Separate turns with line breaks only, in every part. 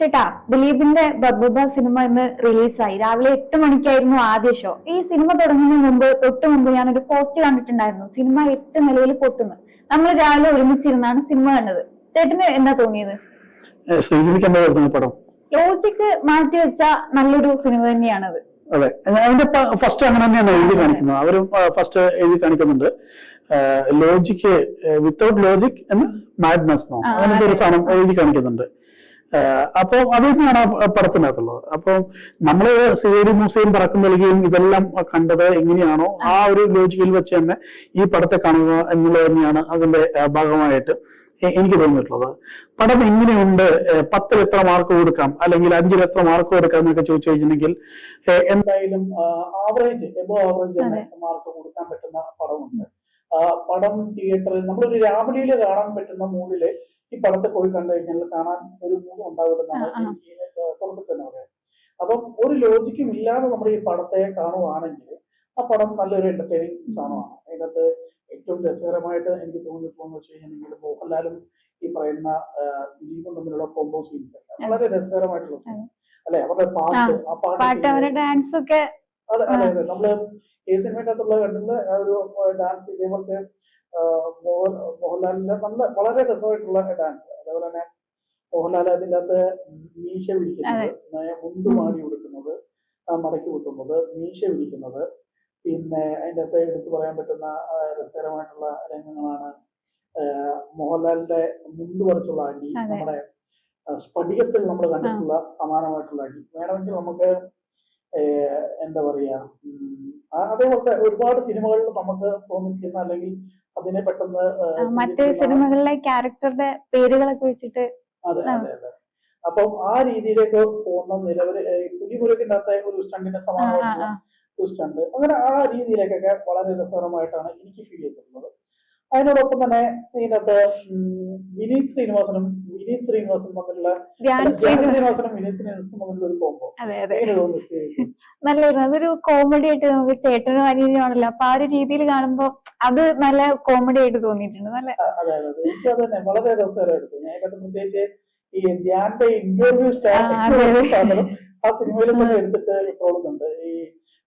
ചേട്ടാ ദിലീപിന്റെ ബബുബ സിനിമ ഇന്ന് റിലീസായി രാവിലെ എട്ട് മണിക്കായിരുന്നു ആദ്യ ഷോ ഈ സിനിമ തുടങ്ങുന്നതിന് മുമ്പ് തൊട്ട് മുമ്പ് ഒരു പോസ്റ്റ് കണ്ടിട്ടുണ്ടായിരുന്നു. സിനിമ എട്ട് നിലയിൽ പൊട്ടുന്നു. നമ്മൾ രാവിലെ ഒരുമിച്ചിരുന്നാണ് സിനിമ കണ്ടത്. ചേട്ടന് എന്താ തോന്നിയത്?
പടം.
ലോജിക്ക് മാറ്റി വെച്ച നല്ലൊരു സിനിമ തന്നെയാണത്.
അതെ. അതിന്റെ ഫസ്റ്റ് അങ്ങനെ തന്നെയാണ് എഴുതി കാണിക്കുന്നത്. അവരും ഫസ്റ്റ് എഴുതി കാണിക്കുന്നുണ്ട്. ലോജിക്ക് വിത്തൗട്ട് ലോജിക് എന്ന് മാഡ്നസ് അങ്ങനത്തെ ഒരു സാധനം എഴുതി കാണിക്കുന്നുണ്ട്. അപ്പോൾ അത് തന്നെയാണ് ആ പടത്തിനകത്തുള്ളത്. അപ്പോൾ നമ്മൾ സി ഡി മ്യൂസിയം പറക്കം നൽകുകയും ഇതെല്ലാം കണ്ടത് എങ്ങനെയാണോ ആ ഒരു ലോജിക്കിൽ വെച്ച് തന്നെ ഈ പടത്തെ കാണുക എന്നുള്ളത് തന്നെയാണ് അതിന്റെ ഭാഗമായിട്ട് എനിക്ക് തോന്നിയിട്ടുള്ളത്. പടം എങ്ങനെയുണ്ട്? പത്തിൽ എത്ര മാർക്ക് കൊടുക്കാം? അല്ലെങ്കിൽ അഞ്ചിൽ എത്ര മാർക്ക് കൊടുക്കാം എന്നൊക്കെ ചോദിച്ചു കഴിഞ്ഞിട്ടുണ്ടെങ്കിൽ എന്തായാലും ആവറേജ് എബോ ആവറേജ് തന്നെ മാർക്ക് കൊടുക്കാൻ പറ്റുന്ന പടമുണ്ട്. പടം തിയേറ്ററിൽ നമ്മളൊരു രാവിലെ കാണാൻ പറ്റുന്ന മൂഡിൽ ഈ പടത്തെ പോയി കണ്ടു കഴിഞ്ഞാൽ കാണാൻ ഒരു മൂഡ് ഉണ്ടാവില്ലെന്നാണ്. തുടക്കത്തിൽ തന്നെ പറയാം അപ്പം ഒരു ലോജിക്കും ഇല്ലാതെ നമ്മൾ ഈ പടത്തെ കാണുവാണെങ്കിൽ ആ പടം നല്ലൊരു എന്റർടൈനിങ് സാധനമാണ്. അതിനകത്ത് ഏറ്റവും രസകരമായിട്ട് എനിക്ക് തോന്നിയിട്ടുള്ളതെന്ന് വെച്ച് കഴിഞ്ഞാൽ മോഹൻലാലും ഈ പറയുന്ന ദിലീപും തമ്മിലുള്ള കോമ്പോ സീൻസ് വളരെ രസകരമായിട്ടുള്ള. അല്ലെ? അവരുടെ പാട്ട് ആ
പാട്ട് അവരുടെ ഡാൻസ് ഒക്കെ
അതെ അതെ അതെ. നമ്മൾ ഈ സിനിമയ്ക്കകത്തുള്ള കണ്ടിട്ടുള്ള ഒരു ഡാൻസ് ഇതേപോലത്തെ മോഹൻലാലിന്റെ നല്ല വളരെ രസമായിട്ടുള്ള ഡാൻസ് അതേപോലെ തന്നെ മോഹൻലാൽ അതിന്റെ അകത്ത് മീശ വിരിക്കുന്നത് നയ- മുണ്ട് മാടി കൊടുക്കുന്നത് മടക്കി കുത്തുന്നത് മീശ വിരിക്കുന്നത്. പിന്നെ അതിന്റെ അകത്ത് എടുത്തു പറയാൻ പറ്റുന്ന രസകരമായിട്ടുള്ള രംഗങ്ങളാണ് മോഹൻലാലിന്റെ മുണ്ട് പറിച്ചുള്ള അടി നമ്മുടെ സ്ഫടികത്തിൽ നമ്മൾ കണ്ടിട്ടുള്ള സമാനമായിട്ടുള്ള അടി. വേണമെങ്കിൽ നമുക്ക് എന്താ പറയാ ഉം, ആ- അതേപോലത്തെ ഒരുപാട് സിനിമകളിൽ നമുക്ക് തോന്നിക്കുന്ന അല്ലെങ്കിൽ അതിനെ പെട്ടെന്ന്
മറ്റ് സിനിമകളിലെ ക്യാരക്ടറുടെ പേരുകളൊക്കെ വെച്ചിട്ട്
അതെ അതെ അതെ. അപ്പം ആ രീതിയിലേക്ക് പോകുന്ന നിലവിൽ പുലിമുരുകിന്റെ അകത്തെ ഒരു സ്റ്റണ്ടിന്റെ സമാനമായിട്ടുള്ള. ഒരു സ്റ്റണ്ട്. അങ്ങനെ ആ രീതിയിലേക്കൊക്കെ വളരെ രസകരമായിട്ടാണ് എനിക്ക് ഫീൽ ചെയ്തിട്ടുള്ളത്. അതിനോടൊപ്പം തന്നെ ഇതിനകത്ത് വിനീത് ശ്രീനിവാസനും വിനീത് ശ്രീനിവാസനും തമ്മിലുള്ള ശ്രീനിവാസനും വിനീത് ശ്രീനിവാസനും തമ്മിലുള്ള ഒരു കോമ്പോ?
നല്ലായിരുന്നു അതൊരു കോമഡി ആയിട്ട് നമുക്ക് ചേട്ടനും അനിയനുമാണല്ലോ അപ്പൊ ആ ഒരു രീതിയിൽ കാണുമ്പോ അത് നല്ല കോമഡി ആയിട്ട് തോന്നിയിട്ടുണ്ട്. നല്ല
അതെ അതെ എനിക്ക് അത് തന്നെ വളരെ രസകരമായിരുന്നു ഞാൻ പ്രത്യേകിച്ച് ഈ ധ്യാന്റെ ഇന്റർവ്യൂ സ്റ്റാർട്ട്
ആ,
സിനിമയിൽ തന്നെ എടുത്തിട്ട് തോന്നുന്നുണ്ട് ഈ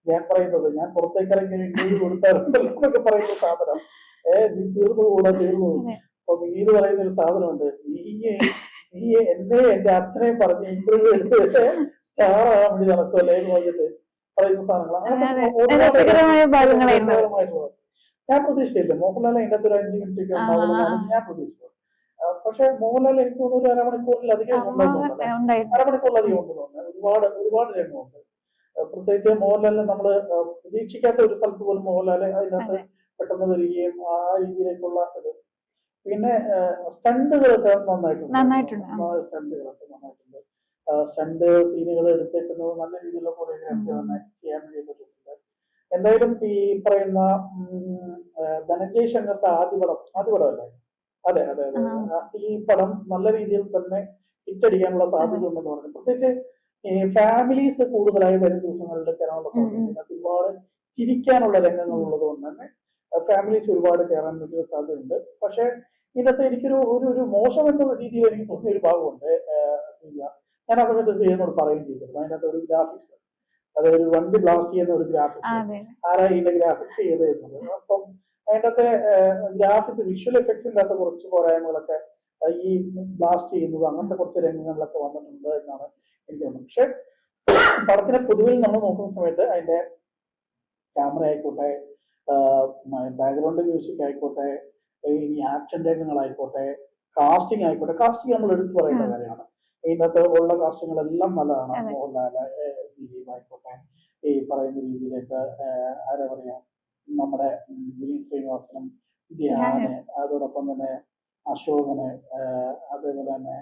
ഞാൻ പറയുന്നത് ഞാൻ പുറത്തേക്കിറങ്ങി ഇന്റർവ്യൂ കൊടുത്താറുണ്ടല്ലോ എന്നൊക്കെ പറയുന്ന സാധനം. ഏഹ് നീ തീർന്നു കൂടാ തീർന്നു. അപ്പൊ വിനീത് പറയുന്ന ഒരു സാധനമുണ്ട്. നീയെ നീ എന്നെ എന്റെ അച്ഛനെയും പറഞ്ഞ് ഇന്റർവ്യൂ എടുത്തിട്ട് സ്റ്റാറാകാൻ വേണ്ടി നടക്കുമല്ലേ എന്ന് പറഞ്ഞിട്ട് പറയുന്ന സാധനങ്ങൾ. രസകരമായിട്ടുള്ളത്. ഞാൻ പ്രതീക്ഷിച്ചില്ല. മോഹൻലാൽ അതിന്റെ അകത്ത് ഒരു അഞ്ച് മിനിറ്റ്
ഉണ്ടാവുന്നതാണ്.
ഞാൻ പ്രതീക്ഷിച്ചത്. ആ, പക്ഷെ മോഹൻലാൽ എനിക്ക് തോന്നുന്നു ഒരു അരമണിക്കൂറിലധികം
അമ്മ
ഉണ്ടെന്ന് തോന്നുന്നു.
ഉണ്ടായിരുന്നു.
അരമണിക്കൂറിലധികം ഉണ്ടെന്ന് തോന്നുന്നു. ഒരുപാട് ഒരുപാട് രംഗമുണ്ട് പ്രത്യേകിച്ച് മോഹൻലാലിനെ നമ്മൾ പ്രതീക്ഷിക്കാത്ത ഒരു സ്ഥലത്ത് പോലും മോഹൻലാൽ അതിനകത്ത്
അതെ.
പെട്ടെന്ന് വരികയും ആ രീതിയിലേക്കുള്ള ഇത്. പിന്നെ സ്റ്റണ്ടുകളൊക്കെ നന്നായിട്ടുണ്ട്.
നന്നായിട്ടുണ്ട്,
സ്റ്റണ്ടുകളൊക്കെ നന്നായിട്ടുണ്ട്. സ്റ്റണ്ട് സീനുകൾ എടുത്തേക്കുന്നത് നല്ല രീതിയിലുള്ള കൊറിയോഗ്രാഫി. നന്നായിട്ട് ചെയ്യാൻ വേണ്ടി പറ്റിയിട്ടുണ്ട്. എന്തായാലും ഈ പറയുന്ന ധനഞ്ജയ് ശങ്കറിന്റെ ആദ്യ പടം ആദ്യ പടമല്ലേ? അതെ അതെ അതെ ഈ പടം നല്ല രീതിയിൽ തന്നെ ഹിറ്റടിക്കാനുള്ള സാധ്യത ഉണ്ടെന്ന് പറഞ്ഞു. പ്രത്യേകിച്ച് ഈ ഫാമിലീസ് കൂടുതലായി വരും ദിവസങ്ങളിൽ. സാധ്യത ഒരുപാട് ചിരിക്കാനുള്ള രംഗങ്ങൾ ഉള്ളത് കൊണ്ട് തന്നെ ഫാമിലീസ് ഒരുപാട് കയറാൻ വേണ്ടി സാധ്യതയുണ്ട്. പക്ഷെ ഇതിനകത്ത് എനിക്കൊരു ഒരു ഒരു മോശം എന്ന രീതിയിൽ എനിക്ക് തോന്നിയ ഒരു ഭാഗമുണ്ട് ഞാൻ ആ സമയത്ത് ചെയ്യുന്നോട് പറയുകയും ചെയ്തിരുന്നു. അതിനകത്ത് ഒരു ഗ്രാഫിക്സ് അതായത് ഒരു വണ്ടി ബ്ലാസ്റ്റ് ചെയ്യുന്ന ഒരു ഗ്രാഫിക്സ് ആരാ ഇതിന്റെ ഗ്രാഫിക്സ് ചെയ്ത് തരുന്നത് അപ്പം അതിനകത്തെ ഗ്രാഫിക്സ് വിഷ്വൽ എഫക്ട്സ് അകത്ത് കുറച്ച് പോരായ്മകളൊക്കെ ഈ ബ്ലാസ്റ്റ് ചെയ്യുന്നത് അങ്ങനത്തെ കുറച്ച് രംഗങ്ങളിലൊക്കെ വന്നിട്ടുണ്ട് എന്നാണ് എനിക്ക് തോന്നുന്നത്. പക്ഷെ പടത്തിനെ പൊതുവിൽ നമ്മൾ നോക്കുന്ന സമയത്ത് അതിന്റെ ക്യാമറ ആയിക്കോട്ടെ ബാക്ക്ഗ്രൗണ്ട് മ്യൂസിക് ആയിക്കോട്ടെ ഇനി ആക്ഷൻ രംഗങ്ങളായിക്കോട്ടെ കാസ്റ്റിംഗ് ആയിക്കോട്ടെ കാസ്റ്റിംഗ് നമ്മൾ എടുത്തു
പറയുന്ന
കാര്യമാണ്. ഇതിനകത്ത് ഉള്ള കാസ്റ്റിങ്ങുകളെല്ലാം നല്ലതാണ്. മോഹൻലാൽ ദിലീപ് ആയിക്കോട്ടെ ഈ പറയുന്ന രീതിയിലേക്ക് ആരാ പറയാ നമ്മുടെ ദിലീപ് ശ്രീനിവാസനും ധ്യാന് അതോടൊപ്പം തന്നെ അശോകന് അതേപോലെ തന്നെ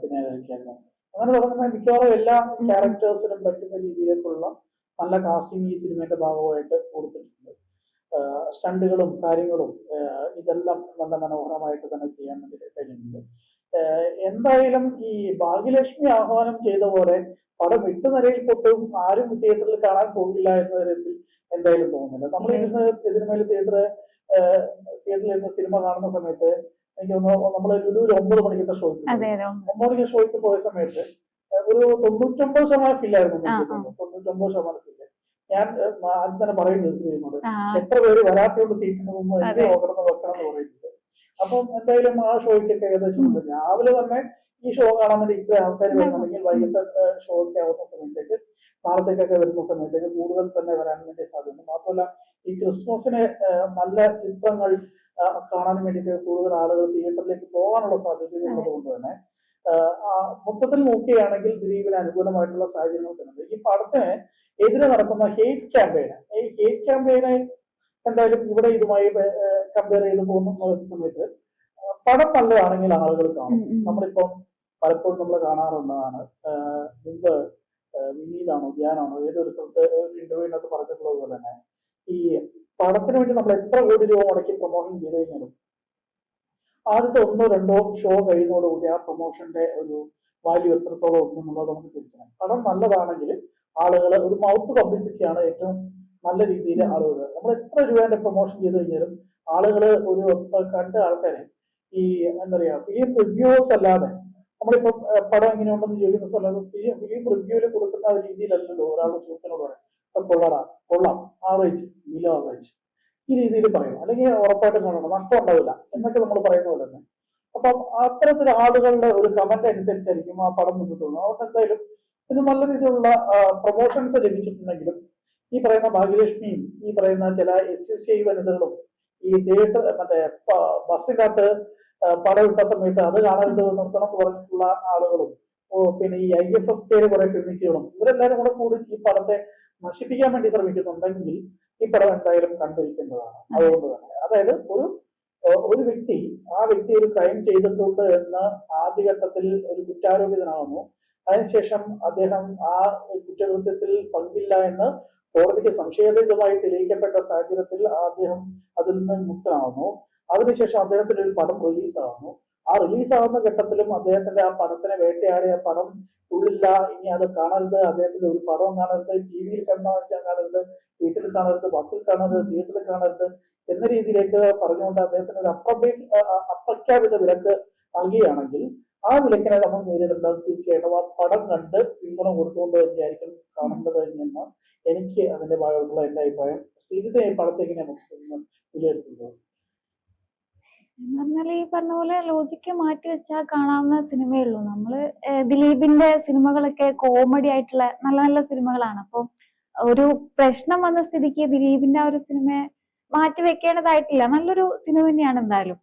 പിന്നെ? അങ്ങനെ തുടങ്ങുന്ന മിക്കവാറും എല്ലാ ക്യാരക്ടേഴ്സിനും പറ്റുന്ന രീതിയിലേക്കുള്ള നല്ല കാസ്റ്റിംഗ് ഈ സിനിമയുടെ ഭാഗമായിട്ട് കൊടുത്തിട്ടുണ്ട്. സ്റ്റണ്ടുകളും കാര്യങ്ങളും ഇതെല്ലാം നല്ല മനോഹരമായിട്ട് തന്നെ ചെയ്യാൻ വേണ്ടി കഴിഞ്ഞിട്ടുണ്ട്. എന്തായാലും ഈ ഭാഗ്യലക്ഷ്മി ആഹ്വാനം ചെയ്ത പോലെ പടം എട്ട് നിലയിൽ പൊട്ടും ആരും തിയേറ്ററിൽ കാണാൻ പോകില്ല എന്ന തരത്തിൽ എന്തായാലും തോന്നുന്നില്ല. നമ്മൾ ഇരുന്ന് സിനിമയിൽ തിയേറ്റർ തിയേറ്ററിൽ ഇരുന്ന് സിനിമ കാണുന്ന സമയത്ത് എനിക്ക് തോന്നുന്നു നമ്മൾ ഒരു ഒമ്പത് മണിക്കത്തെ ഷോയ്ക്ക്. ഒമ്പത്. മണിക്ക് ഷോയ്ക്ക് പോയ സമയത്ത് ഒരു തൊണ്ണൂറ്റൊമ്പത് ശതമാനം ഫില്ലായിരുന്നു. തൊണ്ണൂറ്റൊമ്പത് ശതമാനം ഫില്ല് ഞാൻ ആദ്യം തന്നെ പറയുന്നത് ചെയ്യുന്നത് എത്ര പേര് വരാത്തതുകൊണ്ട് സീറ്റിന് മുമ്പ്. നോക്കണം വെക്കണം എന്ന് പറയുന്നത്. അപ്പം എന്തായാലും ആ ഷോയ്ക്കൊക്കെ ഏകദേശം ഉണ്ട്. രാവിലെ തന്നെ ഈ ഷോ കാണാൻ വേണ്ടി ഇത്ര ആൾക്കാർ വരുന്നുണ്ടെങ്കിൽ വൈകിട്ട് ഷോയ്ക്ക് ആവുന്ന സമയത്തേക്ക് നാളത്തേക്കൊക്കെ വരുന്ന സമയത്തേക്ക് കൂടുതൽ തന്നെ വരാൻ വേണ്ടി സാധ്യത മാത്രമല്ല ഈ ക്രിസ്മസിന് നല്ല ചിത്രങ്ങൾ കാണാൻ വേണ്ടിയിട്ട് കൂടുതൽ ആളുകൾ തിയേറ്ററിലേക്ക് പോകാനുള്ള സാധ്യത കൊണ്ട് തന്നെ മൊത്തത്തിൽ നോക്കുകയാണെങ്കിൽ ദിലീപിന് അനുകൂലമായിട്ടുള്ള സാഹചര്യങ്ങൾ തന്നെ ഈ പടത്തിന് എതിരെ നടക്കുന്ന ഹേറ്റ് ക്യാമ്പയിന് ഈ ഹേറ്റ് ക്യാമ്പയിനെ എന്തായാലും ഇവിടെ ഇതുമായി കമ്പയർ ചെയ്ത് പോകുന്ന സമയത്ത് പടം നല്ലതാണെങ്കിൽ ആളുകൾ കാണും. നമ്മളിപ്പം പലപ്പോഴും നമ്മൾ കാണാറുള്ളതാണ്. മുമ്പ് വിനീതാണോ ധ്യാനാണോ ഏതൊരു സ്ഥലത്ത് ഇന്റർവ്യൂവിനകത്ത് പറഞ്ഞിട്ടുള്ളത് പോലെ തന്നെ ഈ പടത്തിന് വേണ്ടി നമ്മൾ എത്ര കോടി രൂപ മുടക്കി പ്രൊമോഷൻ ചെയ്ത് കഴിഞ്ഞാലും ആദ്യത്തെ ഒന്നോ രണ്ടോ ഷോ കഴിയുന്നതോടുകൂടി ആ പ്രൊമോഷന്റെ ഒരു വാല്യൂ എത്രത്തോളം ഉണ്ട് എന്നുള്ളത് നമുക്ക് തിരിച്ചറിയാം. പടം നല്ലതാണെങ്കിൽ ആളുകൾ ഒരു മൗത്ത് പബ്ലിസിറ്റിയാണ് ഏറ്റവും നല്ല രീതിയിൽ ആളുകൾ നമ്മൾ എത്ര രൂപേന്റെ പ്രൊമോഷൻ ചെയ്ത് കഴിഞ്ഞാലും ആളുകൾ ഒരു കണ്ട ആൾക്കാരെ ഈ എന്താ പറയാ ഫിലിം റിവ്യൂസ് അല്ലാതെ നമ്മളിപ്പോ പടം എങ്ങനെയുണ്ടെന്ന് ചോദിക്കുന്ന സ്ഥലത്ത് ഫിലിം റിവ്യൂവിൽ കൊടുക്കുന്ന രീതിയിലല്ലല്ലോ ഒരാൾ സുഹൃത്തിനോട് പറയാം "ഇപ്പൊ കൊള്ളാടാ കൊള്ളാം ആവറേജ് ബിലോ ആവറേജ് ഈ രീതിയിൽ പറയും അല്ലെങ്കിൽ ഉറപ്പായിട്ടും കാണണം നഷ്ടം ഉണ്ടാവില്ല. എന്നൊക്കെ നമ്മൾ പറയുന്ന പോലെ തന്നെ. അപ്പം അത്തരത്തിൽ ആളുകളുടെ ഒരു കമന്റ് അനുസരിച്ചായിരിക്കും ആ പടം മുന്നോട്ട് പോകുന്നത്. അതുകൊണ്ട് എന്തായാലും ഇത് നല്ല രീതിയിലുള്ള പ്രൊമോഷൻസ് ലഭിച്ചിട്ടുണ്ടെങ്കിലും ഈ പറയുന്ന ഭാഗ്യലക്ഷ്മിയും ഈ പറയുന്ന ചില എസ് യു സി ഐ വനിതകളും ഈ തിയേറ്റർ മറ്റേ ബസ് ബസ്സിനകത്ത് ഇട്ട സമയത്ത് അത് കാണരുത് നിർത്തണം എന്ന് പറഞ്ഞിട്ടുള്ള ആളുകളും പിന്നെ ഈ ഐ എഫ് എഫ് പേര് കുറെ ഫെമിനിസ്റ്റുകളും ഇവരെല്ലാരും കൂടെ കൂടി ഈ പടത്തെ നശിപ്പിക്കാൻ വേണ്ടി ശ്രമിക്കുന്നുണ്ടെങ്കിൽ ഈ പടം എന്തായാലും കണ്ടിരിക്കേണ്ടതാണ് അതുകൊണ്ട് തന്നെ അതായത് ഒരു ഒരു വ്യക്തി ആ വ്യക്തി ഒരു ക്രൈം ചെയ്തിട്ടുണ്ട് എന്ന് ആദ്യഘട്ടത്തിൽ ഒരു കുറ്റാരോപിതനാകുന്നു അതിനുശേഷം അദ്ദേഹം ആ കുറ്റകൃത്യത്തിൽ പങ്കില്ല എന്ന് കോടതിക്ക് സംശയരഹിതമായി തെളിയിക്കപ്പെട്ട സാഹചര്യത്തിൽ അദ്ദേഹം അതിൽ നിന്ന് മുക്തനാകുന്നു അതിനുശേഷം അദ്ദേഹത്തിന്റെ ഒരു പടം റിലീസാകുന്നു ആ റിലീസ് ആവുന്ന ഘട്ടത്തിലും അദ്ദേഹത്തിന്റെ ആ പടത്തിനെ വേട്ടയാടിയ പടം ഉള്ളില്ല. ഇനി അത് കാണരുത്. അദ്ദേഹത്തിന്റെ ഒരു പടവും കാണരുത്. ടി വിയിൽ കണ്ടാൽ കാണരുത്. വീട്ടിൽ കാണരുത്. ബസ്സിൽ കാണരുത്. തിയേറ്ററിൽ കാണരുത് എന്ന രീതിയിലേക്ക് പറഞ്ഞുകൊണ്ട് അദ്ദേഹത്തിന് ഒരു അപ്രബേ അപ്രഖ്യാപിത വിലക്ക് നൽകുകയാണെങ്കിൽ ആ വിലക്കിനെ നമ്മൾ നേരിടേണ്ടത് തീർച്ചയായിട്ടും ആ പടം കണ്ട് പിന്തുണ കൊടുത്തുകൊണ്ട് തന്നെയായിരിക്കും കാണേണ്ടത് എന്ന് എനിക്ക് അതിന്റെ ഭാഗമായിട്ടുള്ള എന്റെ അഭിപ്രായം. ശ്രീജിത്തെ ഈ പടത്തെ വിലയിരുത്തുന്നത്?
എന്ന് പറഞ്ഞാൽ ഈ പറഞ്ഞ പോലെ ലോജിക്ക് മാറ്റി വെച്ചാൽ കാണാവുന്ന സിനിമയേ ഉള്ളൂ. നമ്മൾ ഏഹ് ദിലീപിന്റെ സിനിമകളൊക്കെ കോമഡി ആയിട്ടുള്ള നല്ല നല്ല സിനിമകളാണ്. അപ്പം ഒരു പ്രശ്നം വന്ന സ്ഥിതിക്ക് ദിലീപിന്റെ ആ ഒരു സിനിമയെ മാറ്റി വെക്കേണ്ടതായിട്ടില്ല. നല്ലൊരു സിനിമ തന്നെയാണ് എന്തായാലും.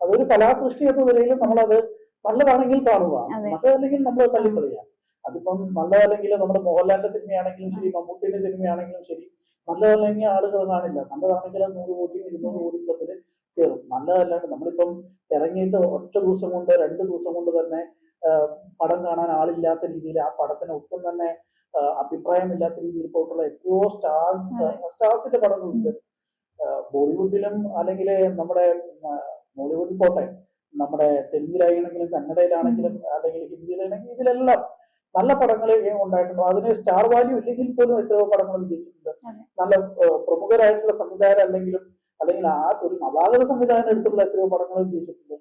അതൊരു കലാസൃഷ്ടി എന്ന നിലയിൽ നമ്മളത് നല്ലതാണെങ്കിൽ കാണുക.
അതെ.
നല്ലതല്ലെങ്കിൽ നമ്മൾ തള്ളിക്കളയുക. അതിപ്പം നല്ലതല്ലെങ്കിൽ നമ്മുടെ മോഹൻലാലിന്റെ സിനിമയാണെങ്കിലും ശരി മമ്മൂട്ടിന്റെ സിനിമയാണെങ്കിലും ശരി. നല്ലതല്ലെങ്കിൽ ആളുകൾ കാണില്ല നല്ലതാണെങ്കിൽ അത് നൂറ് കോടിയും ഇരുന്നൂറ് കോടിയും ക്ലബിൽ കയറും നല്ലതല്ലാണ്ട് നമ്മളിപ്പം ഇറങ്ങിയിട്ട് ഒറ്റ ദിവസം കൊണ്ട് രണ്ട് ദിവസം കൊണ്ട് തന്നെ പടം കാണാൻ ആളില്ലാത്ത രീതിയിൽ ആ പടത്തിന് ഒട്ടും തന്നെ അഭിപ്രായമില്ലാത്ത രീതിയിൽ പോയിട്ടുള്ള എത്രയോ സ്റ്റാർസ് സ്റ്റാർസിന്റെ പടങ്ങളുണ്ട്. ബോളിവുഡിലും അല്ലെങ്കിൽ നമ്മുടെ ബോളിവുഡിൽ പോട്ടെ നമ്മുടെ തെലുങ്കിലാണെങ്കിലും കന്നഡയിലാണെങ്കിലും അല്ലെങ്കിൽ ഹിന്ദിയിലാണെങ്കിലും ഇതിലെല്ലാം നല്ല പടങ്ങൾ ഉണ്ടായിട്ടുണ്ട്. അതിന് സ്റ്റാർ വാല്യൂ ഇല്ലെങ്കിൽ പോലും എത്രയോ പടങ്ങൾ വിജയിച്ചിട്ടുണ്ട്. നല്ല പ്രമുഖരായിട്ടുള്ള സംവിധായകർ അല്ലെങ്കിലും അല്ലെങ്കിൽ ആ ഒരു നവാഗത സംവിധാനം എടുത്തുള്ള എത്രയോ പടങ്ങൾ ഉദ്ദേശിച്ചിട്ടുണ്ട്.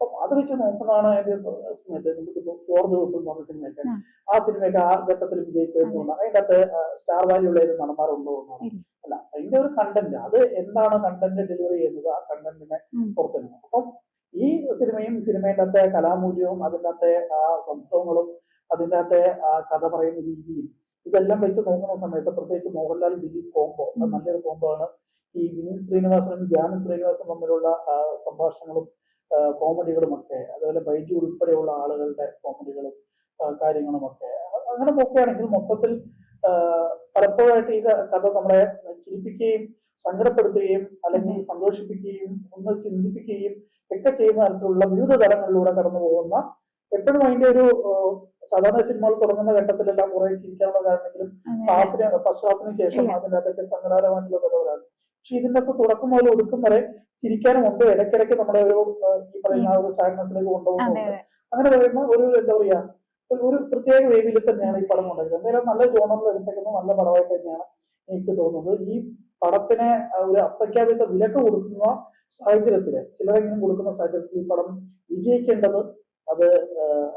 അപ്പം അത് വെച്ച് നോക്കുന്നതാണ് അതിന്റെ സിനിമയൊക്കെ നമുക്ക് ഫോർത്ത് വെപ്പ് എന്ന് പറഞ്ഞ സിനിമയൊക്കെ. ആ. സിനിമയൊക്കെ ആ ഘട്ടത്തിൽ വിജയിച്ചതെന്ന് അതിന്റെ അകത്ത് സ്റ്റാർ വാല്യൂ ഉള്ള ഏത് നടന്മാരുണ്ടോ എന്നാണ്. അല്ല അതിന്റെ ഒരു കണ്ടന്റ് അത് എന്താണ് കണ്ടന്റ് ഡെലിവറി ചെയ്യുന്നത് ആ കണ്ടന്റിനെ. പുറത്തുനിന്ന് അപ്പം ഈ സിനിമയും സിനിമയുടെ അകത്തെ കലാമൂല്യവും അതിന്റെ അകത്തെ ആ സംഭവങ്ങളും അതിന്റെ അകത്തെ ആ കഥ പറയുന്ന രീതിയും ഇതെല്ലാം വെച്ച് നോക്കുന്ന സമയത്ത് പ്രത്യേകിച്ച് മോഹൻലാൽ ദിലീപ് കോംബോ നല്ലൊരു കോംബോ ആണ്. ഈ വിനീത് ശ്രീനിവാസനും ധ്യാനം ശ്രീനിവാസനും തമ്മിലുള്ള സംഭാഷണങ്ങളും കോമഡികളും ഒക്കെ അതുപോലെ ബൈജു ഉൾപ്പെടെയുള്ള ആളുകളുടെ കോമഡികളും കാര്യങ്ങളും ഒക്കെ അങ്ങനെ നോക്കുകയാണെങ്കിൽ മൊത്തത്തിൽ പലപ്പോഴായിട്ട് ഈ കഥ നമ്മളെ ചിരിപ്പിക്കുകയും സങ്കടപ്പെടുത്തുകയും അല്ലെങ്കിൽ സന്തോഷിപ്പിക്കുകയും ഒന്ന് ചിന്തിപ്പിക്കുകയും ഒക്കെ ചെയ്യുന്ന തരത്തിലുള്ള വിവിധ തലങ്ങളിലൂടെ കടന്നു പോകുന്ന എപ്പോഴും അതിന്റെ ഒരു സാധാരണ സിനിമകൾ തുടങ്ങുന്ന ഘട്ടത്തിലെല്ലാം കുറെ ചിരിക്കാനുള്ള കാരണമെങ്കിലും
പശ്ചാത്തലത്തിന്
ഹാഫിന് ഫസ്റ്റ് ഹാഫിന് ശേഷം അതിന്റെ അകത്തൊക്കെ സങ്കടാരമായിട്ടുള്ള കഥകളാണ്. പക്ഷെ ഇതിന്റെ ഒക്കെ തുടക്കം മുതൽ ഒടുക്കം വരെ ചിരിക്കാനുമുണ്ട് ഇടയ്ക്കിടയ്ക്ക് നമ്മുടെ ഒരു ഈ പറയുന്ന ഒരു
സാഡ്നസിലേക്ക്
കൊണ്ടുപോകുന്നുണ്ട് അങ്ങനെ പറയുന്ന ഒരു എന്താ പറയാ ഒരു പ്രത്യേക വേവിയിൽ തന്നെയാണ് ഈ പടം കൊണ്ടത് എന്തായാലും നല്ല ജോണറിൽ എടുത്തേക്കുന്ന നല്ല പടമായിട്ട് തന്നെയാണ് എനിക്ക് തോന്നുന്നത്. ഈ പടത്തിന് ഒരു അപ്രഖ്യാപിത വിലക്ക് കൊടുക്കുന്ന സാഹചര്യത്തിൽ ചിലരെങ്കിലും കൊടുക്കുന്ന സാഹചര്യത്തിൽ ഈ പടം വിജയിക്കേണ്ടത് അത്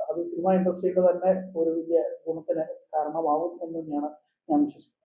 അത് സിനിമ ഇൻഡസ്ട്രിയുടെ തന്നെ ഒരു വലിയ ഗുണത്തിന് കാരണമാവും എന്ന് തന്നെയാണ് ഞാൻ വിശ്വസിക്കുന്നത്.